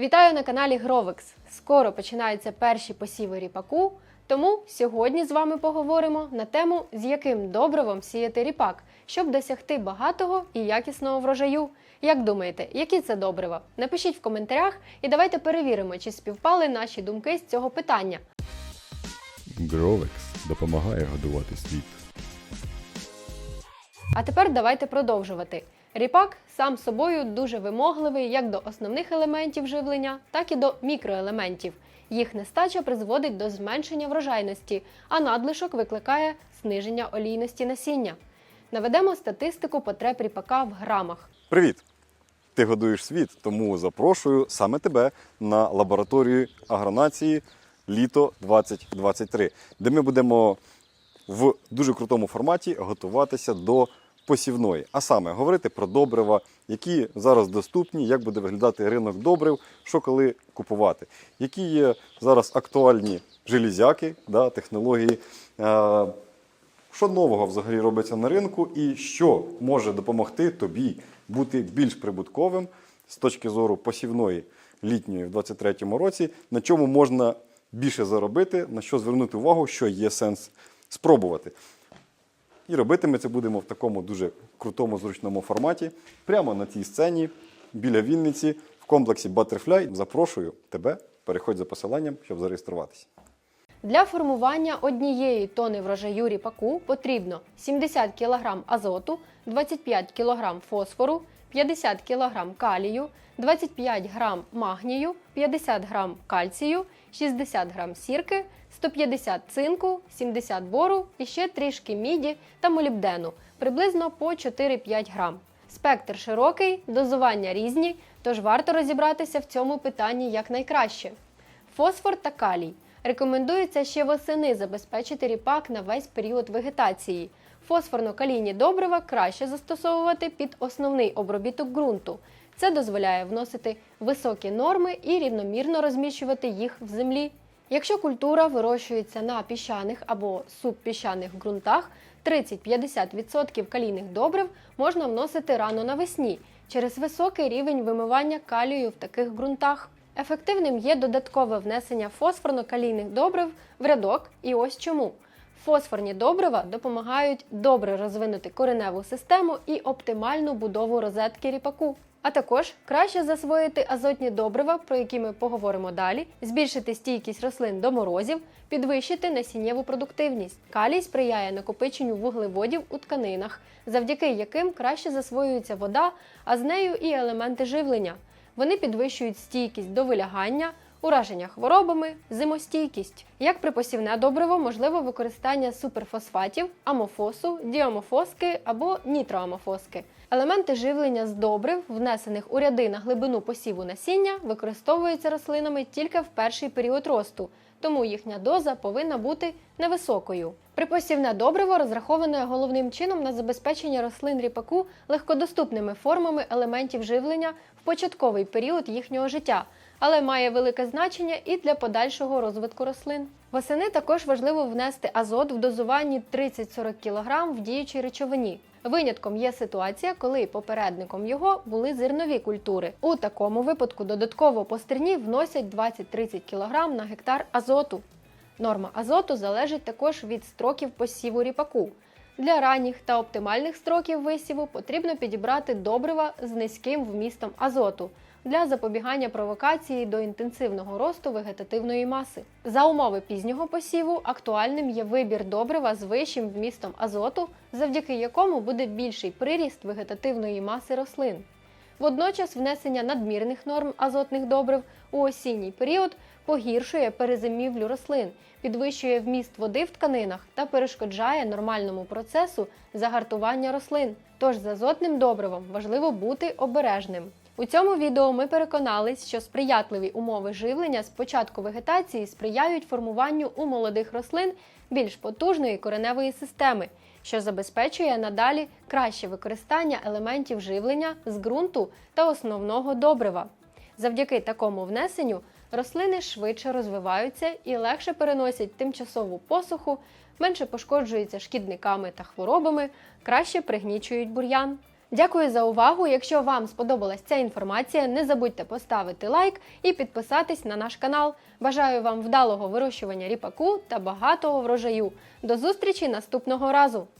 Вітаю на каналі Гровекс. Скоро починаються перші посіви ріпаку, тому сьогодні з вами поговоримо на тему, з яким добривом сіяти ріпак, щоб досягти багатого і якісного врожаю. Як думаєте, які це добрива? Напишіть в коментарях і давайте перевіримо, чи співпали наші думки з цього питання. Гровекс допомагає годувати світ. А тепер давайте продовжувати. Ріпак сам собою дуже вимогливий як до основних елементів живлення, так і до мікроелементів. Їх нестача призводить до зменшення врожайності, а надлишок викликає зниження олійності насіння. Наведемо статистику потреб ріпака в грамах. Привіт! Ти годуєш світ, тому запрошую саме тебе на лабораторію агронації літо 2023, де ми будемо в дуже крутому форматі готуватися до посівної. А саме говорити про добрива, які зараз доступні, як буде виглядати ринок добрив, що коли купувати, які є зараз актуальні железяки, да, технології. е, що нового взагалі робиться на ринку, і що може допомогти тобі бути більш прибутковим з точки зору посівної літньої в 2023 році, на чому можна більше заробити, на що звернути увагу, що є сенс спробувати. І робити ми це будемо в такому дуже крутому зручному форматі, прямо на цій сцені біля Вінниці в комплексі Butterfly. Запрошую тебе, переходь за посиланням, щоб зареєструватися. Для формування однієї тони врожаю ріпаку потрібно 70 кг азоту, 25 кг фосфору, 50 кг калію, 25 г магнію, 50 г кальцію, 60 г сірки, 150 цинку, 70 бору і ще трішки міді та молібдену, приблизно по 4-5 грам. Спектр широкий, дозування різні, тож варто розібратися в цьому питанні якнайкраще. Фосфор та калій. Рекомендується ще восени забезпечити ріпак на весь період вегетації. Фосфорно-калійні добрива краще застосовувати під основний обробіток ґрунту. Це дозволяє вносити високі норми і рівномірно розміщувати їх в землі. Якщо культура вирощується на піщаних або субпіщаних ґрунтах, 30-50% калійних добрив можна вносити рано навесні через високий рівень вимивання калію в таких ґрунтах. Ефективним є додаткове внесення фосфорно-калійних добрив в рядок, і ось чому. Фосфорні добрива допомагають добре розвинути кореневу систему і оптимальну будову розетки ріпаку. А також краще засвоїти азотні добрива, про які ми поговоримо далі, збільшити стійкість рослин до морозів, підвищити насіннєву продуктивність. Калій сприяє накопиченню вуглеводів у тканинах, завдяки яким краще засвоюється вода, а з нею і елементи живлення. Вони підвищують стійкість до вилягання, ураження хворобами, зимостійкість. Як припосівне добриво можливо використання суперфосфатів, амофосу, діамофоски або нітроамофоски. Елементи живлення з добрив, внесених у ряди на глибину посіву насіння, використовуються рослинами тільки в перший період росту, тому їхня доза повинна бути невисокою. Припосівне добриво розраховане головним чином на забезпечення рослин ріпаку легкодоступними формами елементів живлення в початковий період їхнього життя, але має велике значення і для подальшого розвитку рослин. Восени також важливо внести азот в дозуванні 30-40 кг в діючій речовині. Винятком є ситуація, коли попередником його були зернові культури. У такому випадку додатково по стерні вносять 20-30 кг на гектар азоту. Норма азоту залежить також від строків посіву ріпаку. Для ранніх та оптимальних строків висіву потрібно підібрати добрива з низьким вмістом азоту для запобігання провокації до інтенсивного росту вегетативної маси. За умови пізнього посіву актуальним є вибір добрива з вищим вмістом азоту, завдяки якому буде більший приріст вегетативної маси рослин. Водночас внесення надмірних норм азотних добрив у осінній період погіршує перезимівлю рослин, підвищує вміст води в тканинах та перешкоджає нормальному процесу загартування рослин. Тож з азотним добривом важливо бути обережним. У цьому відео ми переконались, що сприятливі умови живлення з початку вегетації сприяють формуванню у молодих рослин більш потужної кореневої системи, що забезпечує надалі краще використання елементів живлення з ґрунту та основного добрива. Завдяки такому внесенню рослини швидше розвиваються і легше переносять тимчасову посуху, менше пошкоджуються шкідниками та хворобами, краще пригнічують бур'ян. Дякую за увагу. Якщо вам сподобалась ця інформація, не забудьте поставити лайк і підписатись на наш канал. Бажаю вам вдалого вирощування ріпаку та багатого врожаю. До зустрічі наступного разу!